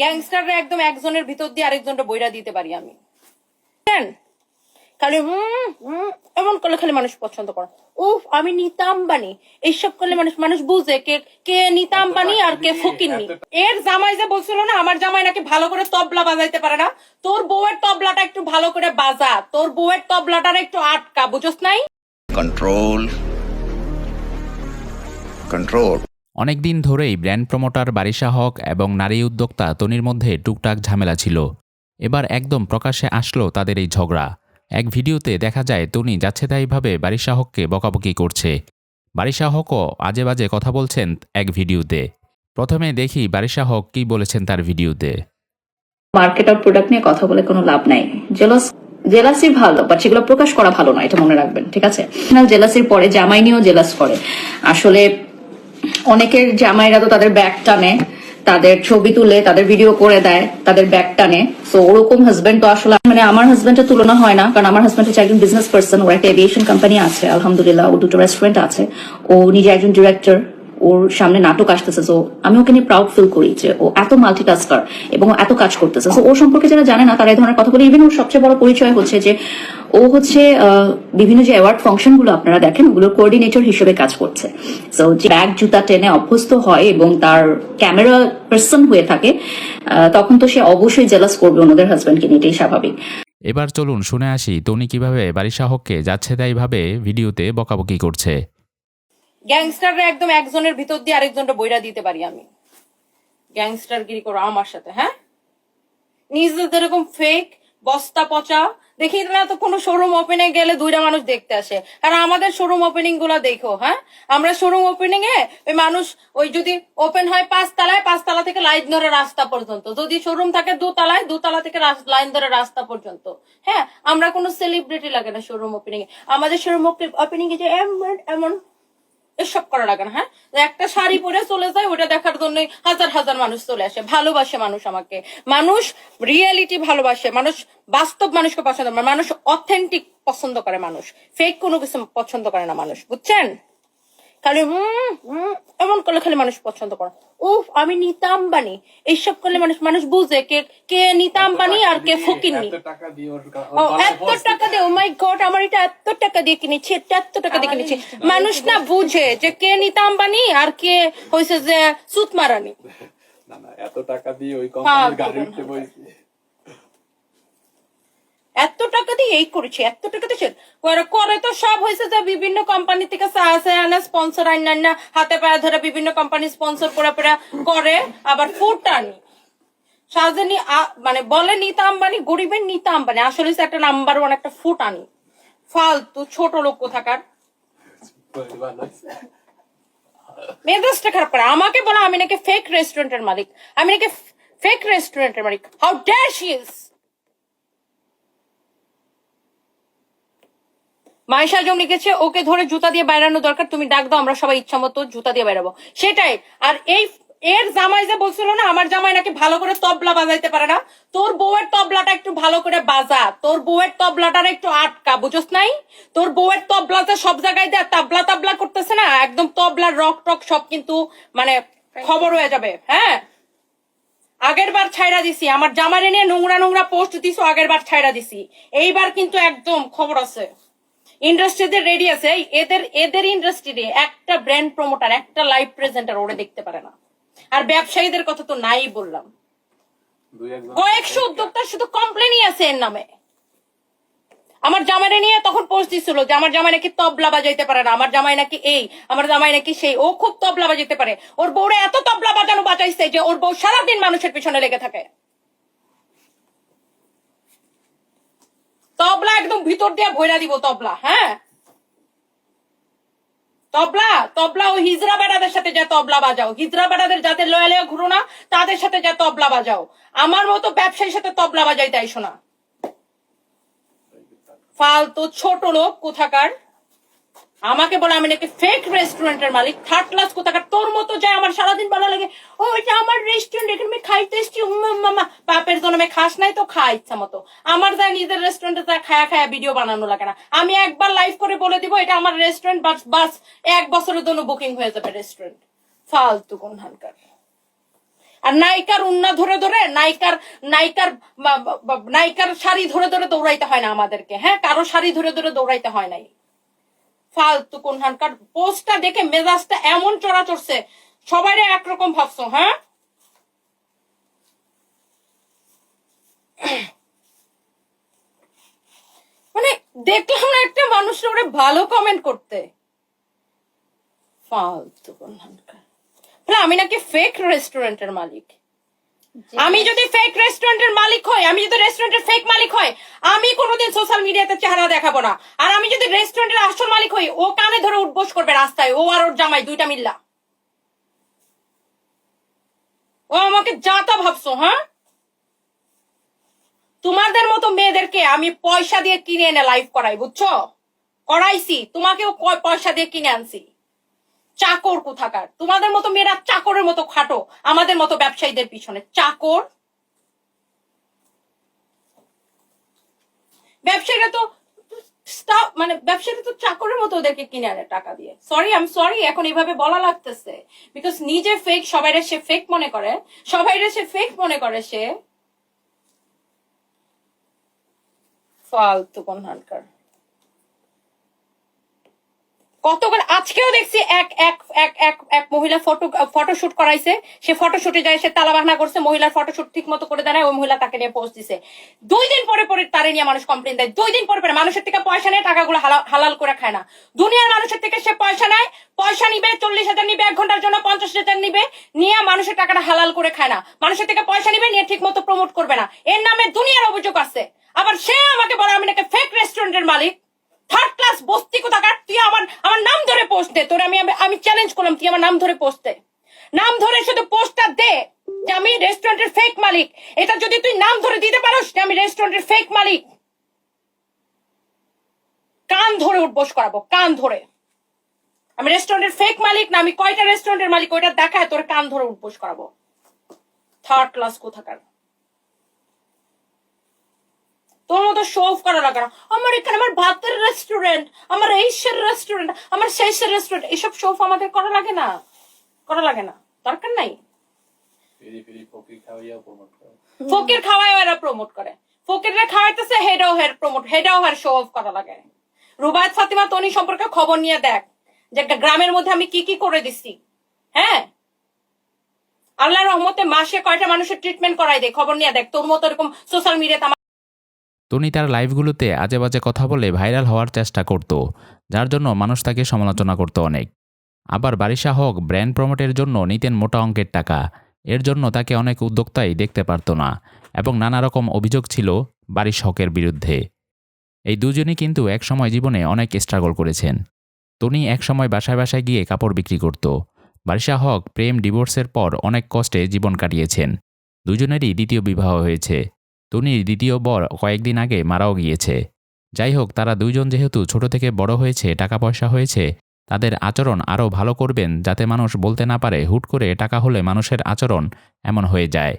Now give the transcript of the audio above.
গ্যাংস্টাররা একদম একজনের ভিতর দিয়ে আরেকজনটা বইরা দিতে পারি আমি? খালি হুম হুম এমন করলে খালি মানুষ পছন্দ করে। উফ আমি নিতা আম্বানি এইসব করলে মানুষ মানুষ বুঝে কে কে নিতা আম্বানি আর কে ফকিরনি এর জামাই যে বলছিল না আমার জামাই নাকি ভালো করে তবলা বাজাইতে পারে না। তোর বউয়ের তবলাটা একটু ভালো করে বাজা। তোর বউয়ের তবলাটার একটু আটকা বুঝোস নাই? Control. Control. অনেকদিন ধরেই ব্র্যান্ড প্রমোটার বারিশা হক এবং নারী উদ্যোক্তা তনির মধ্যে টুকটাক ঝামেলা ছিল। এবার একদম প্রকাশ্যে আসলো তাদের এই ঝগড়া। এক ভিডিওতে দেখা যায় তনি যাচ্ছেতাইভাবে বারিশা হককে বকাবকি করছে। বারিশা হকও আজে বাজে কথা বলছেন এক ভিডিওতে। প্রথমে দেখি বারিশা হক কি বলেছেন তার ভিডিওতে। মার্কেট আর প্রোডাক্ট নিয়ে কথা বলে কোনো লাভ নাই। জেলাস জেলাসি ভালো বাট সেগুলো প্রকাশ করা ভালো না এটা মনে রাখবেন, ঠিক আছে? জেলাসির পরে জামাই নিয়েও জেলাস করে। আসলে অনেকের জামাইরা তো তাদের ব্যাগ টানে, তাদের ছবি তুলে, তাদের ভিডিও করে দেয়, তাদের ব্যাগ টানে। তো ওরকম হাজবেন্ড তো আসলে মানে আমার হাজব্যান্ডের তুলনা হয় না, কারণ আমার হাজব্যান্ড হচ্ছে একজন বিজনেস পার্সন ওর একটা এভিয়েশন কোম্পানি আছে, আলহামদুলিল্লাহ, ও দুটো রেস্টুরেন্ট আছে। ও নিজে একজন ডিরেক্টর ওর সামনে নাটক আসতেছে তো আমি ওকে নিয়ে প্রাউড ফিল করি যে ও এত মাল্টিটাস্কার এবং এত কাজ করতেছে। তো ওর সম্পর্কে যারা জানে না, তারা এই ধরনের কথা বলে। ইভেন ওর সবচেয়ে বড় পরিচয় হচ্ছে যে ও হচ্ছে বিভিন্ন যে অ্যাওয়ার্ড ফাংশনগুলো আপনারা দেখেন, ওগুলোর কোঅর্ডিনেটর হিসেবে কাজ করছে। তো যে ব্যাগ, জুতা টেনে অভ্যস্ত হয় এবং তার ক্যামেরা পার্সন হয়ে থাকে তখন তো সে অবশ্যই জেলাস করবে অন্যদের হাজবেন্ডকে নিয়ে, এটাই স্বাভাবিক। এবার চলুন শুনে আসি তনি কীভাবে বারিশা হককে যাচ্ছেতাইভাবে ভিডিওতে বকাবকি করছে। গ্যাংস্টাররা একদম একজনের ভিতর দিয়ে আরেকজনটা বইরা দিতে পারি আমি। গ্যাংস্টার গিরি করো আমার সাথে হ্যাঁ? নিজেদের এরকম ফেক বস্তা পচা, দেখি না তো কোনো শোরুম ওপেনে গেলে দুইটা মানুষ দেখতে আসে। আর আমাদের শোরুম ওপেনিংগুলো দেখো হ্যাঁ? আমরা শোরুম ওপেনিং এ ওই মানুষ, ওই যদি ওপেন হয় পাঁচ তালায় পাঁচ তালা থেকে লাইন ধরে রাস্তা পর্যন্ত। যদি শোরুম থাকে দোতলায়, দোতলা থেকে লাইন ধরে রাস্তা পর্যন্ত। হ্যাঁ? আমরা কোনো সেলিব্রিটি লাগে না শোরুম ওপেনিং এ। আমাদের শোরুম ওপেনিং এ যে এমন এমন এসব করা লাগে না হ্যাঁ? একটা শাড়ি পরে চলে যায়, ওটা দেখার জন্য হাজার হাজার মানুষ চলে আসে। ভালোবাসে মানুষ আমাকে। মানুষ রিয়েলিটি ভালোবাসে। মানুষ বাস্তব মানুষকে পছন্দ করে। মানুষ অথেন্টিক পছন্দ করে মানুষ। ফেক কোনো কিছু পছন্দ করে না মানুষ। বুঝছেন? খালি হুম হুম এমন করলে খালি মানুষ পছন্দ করে। উফ আমি নিতা আম্বানি এইসব করলে মানুষ মানুষ বুঝে কে কে নিতা আম্বানি আর কে ফকিরনি এত টাকা দিয়ে ও এত টাকা দিয়ে মাই গড আমার এটা এত টাকা দিয়ে কিনেছি এটা এত টাকা দিয়ে কিনেছি। মানুষ না বুঝে যে কে নিতা আম্বানি আর কে হয়েছে যে সুত মারানি না না এত টাকা দিয়ে ওই হ্যাঁ, কোম্পানির গাড়ি উঠতে বইছি। এত টাকা দিয়ে এই করেছি, এত টাকা দিয়ে করে তো সব হয়েছে যে বিভিন্ন কোম্পানি থেকে আনা স্পন্সর আইন না, হাতে পায়ে ধরে বিভিন্ন কোম্পানি স্পন্সর করে পরে করে, আবার ফুড আনি। সাজেনি মানে বলে নিতা আম্বানি, গরিবের নিতা আম্বানি, আসলে একটা নাম্বার ওয়ান একটা ফুট আনি। ফালতু ছোট লোক কোথাকার। মেজাজটা খারাপ করে, আমাকে বলা আমি নাকি ফেক রেস্টুরেন্টের মালিক, আমি নাকি ফেক রেস্টুরেন্টের মালিক হাউ ড্যাশ ইজ মাইশা জম লিখেছে, ওকে ধরে জুতা দিয়ে বাইরানো দরকার, তুমি ডাক দাও, আমরা সবাই ইচ্ছা মতো জুতা দিয়ে বাইরাবো। সেটাই। আর এই, এর জামাই যে বলছিল না, আমার জামাই নাকি ভালো করে তবলা বাজাইতে পারে না। তোর বউয়ের তবলাটা একটু ভালো করে বাজা। তোর বউয়ের তবলাটার একটু আটকা, বুঝোস নাই? তোর বউয়ের তবলাতে সব জায়গায় দেয়, তাবলা তাবলা করতেছে না, একদম তবলার রক টক সব কিন্তু মানে খবর হয়ে যাবে হ্যাঁ? আগের বার ছাইরা দিছি, আমার জামারে নিয়ে নোংরা নোংরা পোস্ট দিছো, আগের বার ছাইরা দিছি। এইবার কিন্তু একদম খবর আছে। ইন্ডাস্ট্রিতে রেডি আছে এদের এদের ইন্ডাস্ট্রিতে একটা ব্র্যান্ড প্রমোটার একটা লাইভ প্রেজেন্টার ওরে দেখতে পারে না। আর ব্যবসায়ীদের কথা তো নাই বললাম। কয়েকশো উদ্যোক্তার শুধু কমপ্লেনই আছে এর নামে। আমার জামাইরে নিয়ে তখন পোস্ট যে আমার জামাই নাকি তবলা বাজাইতে পারে না আমার জামাই নাকি এই আমার জামাই নাকি সেই। ও খুব তবলা বাজাইতে পারে। ওর বউরে এত তবলা বাজানো বাজাইছে যে ওর বউ সারাদিন মানুষের পিছনে লেগে থাকে। তবলা একদম ভিতর দিয়ে ভৈরা দিব তবলা হ্যাঁ? তবলা তবলা ও হিজরা বেড়াদের সাথে যা তবলা বাজাও। হিজরা বেড়াদের যাদের লয়ালে লয়া ঘুরো না, তাদের সাথে যা তবলা বাজাও। আমার মতো ব্যবসায়ীর সাথে তবলা বাজাই তাই শোনা ফালতু ছোট লোক কোথাকার? আমাকে বলে আমি নাকি ফেক রেস্টুরেন্টের মালিক থার্ড ক্লাস কোথাকার, তোর মতো যায় আমার সারাদিন ভালো লাগে। ও, এটা আমার রেস্টুরেন্ট এখানে আমি খাইতে এসছি মামা পাপের জন্য খাস নাই তো, খা ইচ্ছা মতো। আমার যায় নিজের রেস্টুরেন্টে যা খায়া খায়া ভিডিও বানানো লাগে না। আমি একবার লাইভ করে বলে দিব, এটা আমার রেস্টুরেন্ট বাস বাস এক বছরের জন্য বুকিং হয়ে যাবে রেস্টুরেন্ট ফালতু কোন হানকার আর নায়িকার উন্না ধরে ধরে, নায়িকার নায়িকার নায়িকার শাড়ি ধরে ধরে দৌড়াইতে হয় না আমাদেরকে হ্যাঁ? কারও শাড়ি ধরে ধরে দৌড়াইতে হয় নাই। ফালতু কোনখানকার পোস্টটা দেখে মেজাজটা এমন চড়া চড়ছে। সবাই একরকম ভাবছ হ্যাঁ? মানে দেখলাম না একটা মানুষের ওরে ভালো কমেন্ট করতে। ফালতু কোনখানকার আমি নাকি ফেক রেস্টুরেন্টের মালিক। আমি যদি ফেক রেস্টুরেন্টের মালিক হই আমি যদি রেস্টুরেন্টের ফেক মালিক হই আমি কোনোদিন সোশ্যাল মিডিয়াতে চেহারা দেখাবো না। আমি যদি রেস্টুরেন্টের আসল মালিক হই, ও কানে ধরে উঠবোস করবে রাস্তায়। ও আর ওর জামাই, দুইটা মিল্লা। ও আমাকে যাতা ভাবছ হ্যাঁ? তোমাদের মতো মেয়েদেরকে আমি পয়সা দিয়ে কিনে এনে লাইভ করাই, বুঝছ? করাইছি, তোমাকেও পয়সা দিয়ে কিনে আনছি। চাকর কোথাকার? তোমাদের মতো মেয়েরা চাকরের মতো খাটো, আমাদের মতো ব্যবসায়ীদের পিছনে। চাকর? ব্যবসায়ীরা তো স্টাফ মানে ব্যবসাটা তো চাকরের মতো ওদেরকে কিনে আনে টাকা দিয়ে। সরি আম সরি এখন এইভাবে বলা লাগতেছে। বিকজ নিজে ফেক সবাইরা সে ফেক মনে করে। সবাইরা সে ফেক মনে করে সে। ফালতু কোন হানকার কতগুলো আজকেও দেখছি এক এক এক এক এক মহিলা ফটো, ফটোশুট করাইছে। সে ফটোশুটে যায়, সে তালা বাহানা করছে, মহিলার ফটোশুট ঠিক মতো করে দেয় ওই মহিলা তাকে নিয়ে পোস্ট দিছে। দুই দিন পরে পরে তারে নিয়ে মানুষ কমপ্লেন দেয়। দুই দিন পরে পরে মানুষের থেকে পয়সা নেয় টাকাগুলো হালা- হালাল করে খায় না। দুনিয়ার মানুষের থেকে সে পয়সা নেয়, পয়সা নিবে, চল্লিশ হাজার নিবে, এক ঘণ্টার জন্য পঞ্চাশ হাজার নিবে, নিয়ে মানুষের টাকাটা হালাল করে খায় না। মানুষের থেকে পয়সা নিবে, নিয়ে ঠিক মতো প্রমোট করবে না। এর নামে দুনিয়ার অভিযোগ আছে। আবার সে আমাকে বলে, আমি নাকি ফেক রেস্টুরেন্টের মালিক। থার্ড ক্লাস বস্তি কোথাকার? তুই আমার আমার নাম ধরে পোস্ট দে। তোর আমি, আমি- আমি চ্যালেঞ্জ করলাম, তুই আমার নাম ধরে পোস্ট দে। নাম ধরে শুধু পোস্টটা দে যে আমি রেস্টুরেন্টের ফেক মালিক। এটা যদি তুই নাম ধরে দিতে পারোস যে আমি রেস্টুরেন্টের ফেক মালিক। কান ধরে উঠবোস করাবো, কান ধরে। আমি রেস্টুরেন্টের ফেক মালিক না, আমি কয়টা রেস্টুরেন্টের মালিক, ওইটা দেখায় তোর কান ধরে উঠবোস করাবো। থার্ড ক্লাস কোথাকার? তোর মতো শো অফ করা লাগে না। আমার এখানে আমার ভাতের রেস্টুরেন্ট আমার এইসের রেস্টুরেন্ট আমার সেইসের রেস্টুরেন্ট এসব শো অফ আমাদের করা লাগে না। করা লাগে না। দরকার নাই। ফকির খাওয়াইয়া প্রমোট করে। ফকির খাওয়ায় এরা প্রমোট করে। ফকিররা খাওয়াইতেছে হেডাও হেড প্রমোট হেডাও হেড শো অফ করা লাগে। রুবায়ত ফাতিমা তনি সম্পর্কে খবর নিয়ে দেখ। যে একটা গ্রামের মধ্যে আমি কি কি করে দিচ্ছি হ্যাঁ? আল্লাহ রহমতে মাসে কয়টা মানুষের ট্রিটমেন্ট করাই দেয়? খবর নিয়ে দেখ। তোর মতো এরকম সোশ্যাল মিডিয়াতে টনি তার লাইভগুলোতে আজে বাজে কথা বলে ভাইরাল হওয়ার চেষ্টা করত, যার জন্য মানুষ তাকে সমালোচনা করত অনেক। আবার বারিশা হক ব্র্যান্ড প্রমোটের জন্য নিতেন মোটা অঙ্কের টাকা, এর জন্য তাকে অনেক উদ্যোক্তাই দেখতে পারত না এবং নানা রকম অভিযোগ ছিল বারিশ হকের বিরুদ্ধে। এই দুজনই কিন্তু একসময় জীবনে অনেক স্ট্রাগল করেছেন। টনি একসময় বাসায় বাসায় গিয়ে কাপড় বিক্রি করত। বারিশা হক প্রেম ডিভোর্সের পর অনেক কষ্টে জীবন কাটিয়েছেন। দুজনেরই দ্বিতীয় বিবাহ হয়েছে। টনির দ্বিতীয় বর কয়েকদিন আগে মারাও গিয়েছে। যাই হোক তারা দুইজন যেহেতু ছোট থেকে বড় হয়েছে টাকা পয়সা হয়েছে, তাদের আচরণ আরও ভালো করবেন যাতে মানুষ বলতে না পারে হুট করে টাকা হলে মানুষের আচরণ এমন হয়ে যায়।